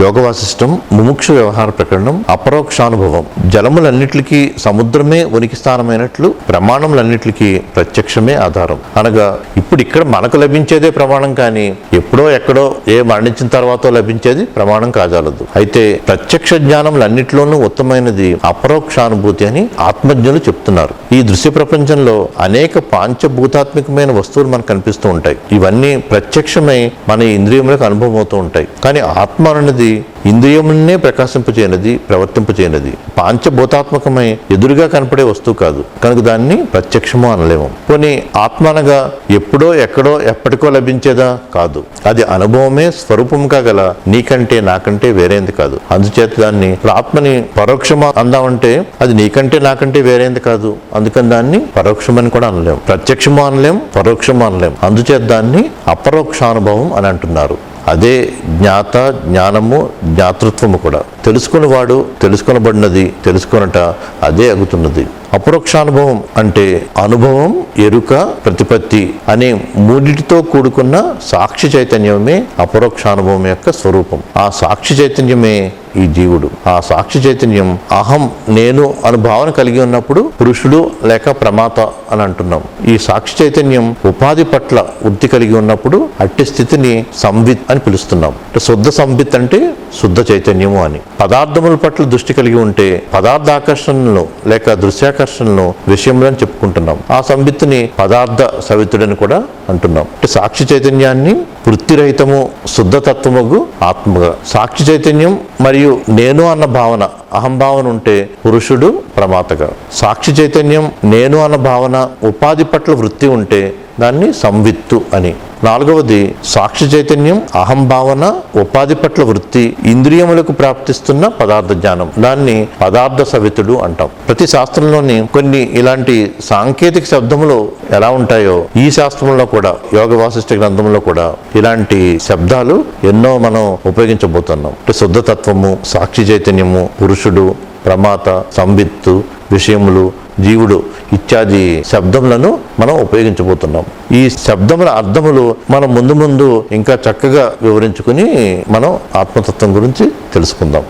యోగ వాసిష్టం ముముక్ష వ్యవహార ప్రకరణం అపరోక్షానుభవం. జలములన్నిటికీ సముద్రమే ఉనికి స్థానమైనట్లు ప్రమాణములన్నిటికీ ప్రత్యక్షమే ఆధారం. అనగా ఇప్పుడు ఇక్కడ మనకు లభించేదే ప్రమాణం కానీ ఎప్పుడో ఎక్కడో ఏ మరణించిన తర్వాత లభించేది ప్రమాణం కాజాలదు. అయితే ప్రత్యక్ష జ్ఞానములన్నిటిలోనూ ఉత్తమైనది అపరోక్షానుభూతి అని ఆత్మజ్ఞులు చెప్తున్నారు. ఈ దృశ్య ప్రపంచంలో అనేక పాంచభూతాత్మికమైన వస్తువులు మనకు కనిపిస్తూ ఉంటాయి. ఇవన్నీ ప్రత్యక్షమై మన ఇంద్రియములకు అనుభవం అవుతూ ఉంటాయి. కానీ ఆత్మ అన్నది ఇంద్రియములనే ప్రకాశింపచేయనది ప్రవర్తింపచేయనది పాంచభూతాత్మకమై ఎదురుగా కనపడే వస్తువు కాదు. కనుక దాన్ని ప్రత్యక్షము అనలేము. కొన్ని ఆత్మ అనగా ఎప్పుడో ఎక్కడో ఎప్పటికో లభించేదా? కాదు. అది అనుభవమే స్వరూపంగా గల నీకంటే నాకంటే వేరేంది కాదు. అందుచేత దాన్ని ఆత్మని పరోక్షమా అందామంటే అది నీకంటే నాకంటే వేరేంది కాదు. అందుకని దాన్ని పరోక్షమని కూడా అనలేము. ప్రత్యక్షము అనలేం పరోక్షము అనలేం అందుచేత దాన్ని అపరోక్షానుభవం అని అంటున్నారు. అదే జ్ఞాత జ్ఞానము జ్ఞాతృత్వము కూడా. తెలుసుకునేవాడు తెలుసుకొనబడినది తెలుసుకొనట అదే అగుతున్నది. అపరోక్షానుభవం అంటే అనుభవం ఎరుక ప్రతిపత్తి అనే మూడిటితో కూడుకున్న సాక్షి చైతన్యమే అపరోక్షానుభవం యొక్క స్వరూపం. ఆ సాక్షి చైతన్యమే ఈ జీవుడు. ఆ సాక్షి చైతన్యం అహం నేను అను భావన కలిగి ఉన్నప్పుడు పురుషుడు లేక ప్రమాత అని అంటున్నాం. ఈ సాక్షి చైతన్యం ఉపాధి పట్ల వృత్తి కలిగి ఉన్నప్పుడు అట్టి స్థితిని సంవిత్ అని పిలుస్తున్నాం. శుద్ధ సంవిత్ అంటే శుద్ధ చైతన్యము అని. పదార్థముల పట్ల దృష్టి కలిగి ఉంటే పదార్థ ఆకర్షణలు లేక దృశ్యాకర్షణను విషయంలో చెప్పుకుంటున్నాం. ఆ సంవిత్తుని పదార్థ సవిత్తుడని కూడా అంటున్నాం. అంటే సాక్షి చైతన్యాన్ని వృత్తిరహితము శుద్ధతత్వముగు ఆత్మగా. సాక్షి చైతన్యం మరియు నేను అన్న భావన అహంభావన ఉంటే పురుషుడు ప్రమాతగా. సాక్షి చైతన్యం నేను అన్న భావన ఉపాధి పట్ల వృత్తి ఉంటే దాన్ని సంవిత్తు అని. నాలుగవది సాక్షి చైతన్యం అహంభావన ఉపాధి పట్ల వృత్తి ఇంద్రియములకు ప్రాప్తిస్తున్న పదార్థ జ్ఞానం. దాన్ని పదార్థ సవితుడు అంటాం. ప్రతి శాస్త్రంలోని కొన్ని ఇలాంటి సాంకేతిక శబ్దములు ఎలా ఉంటాయో ఈ శాస్త్రంలో కూడా యోగ వాసిష్ఠ గ్రంథంలో కూడా ఇలాంటి శబ్దాలు ఎన్నో మనం ఉపయోగించబోతున్నాం. శుద్ధతత్వము సాక్షి చైతన్యము పురుషుడు ప్రమాత సంవిత్తు విషయములు జీవుడు ఇత్యాది శబ్దములను మనం ఉపయోగించబోతున్నాం. ఈ శబ్దముల అర్థములు మనం ముందు ముందు ఇంకా చక్కగా వివరించుకుని మనం ఆత్మతత్వం గురించి తెలుసుకుందాం.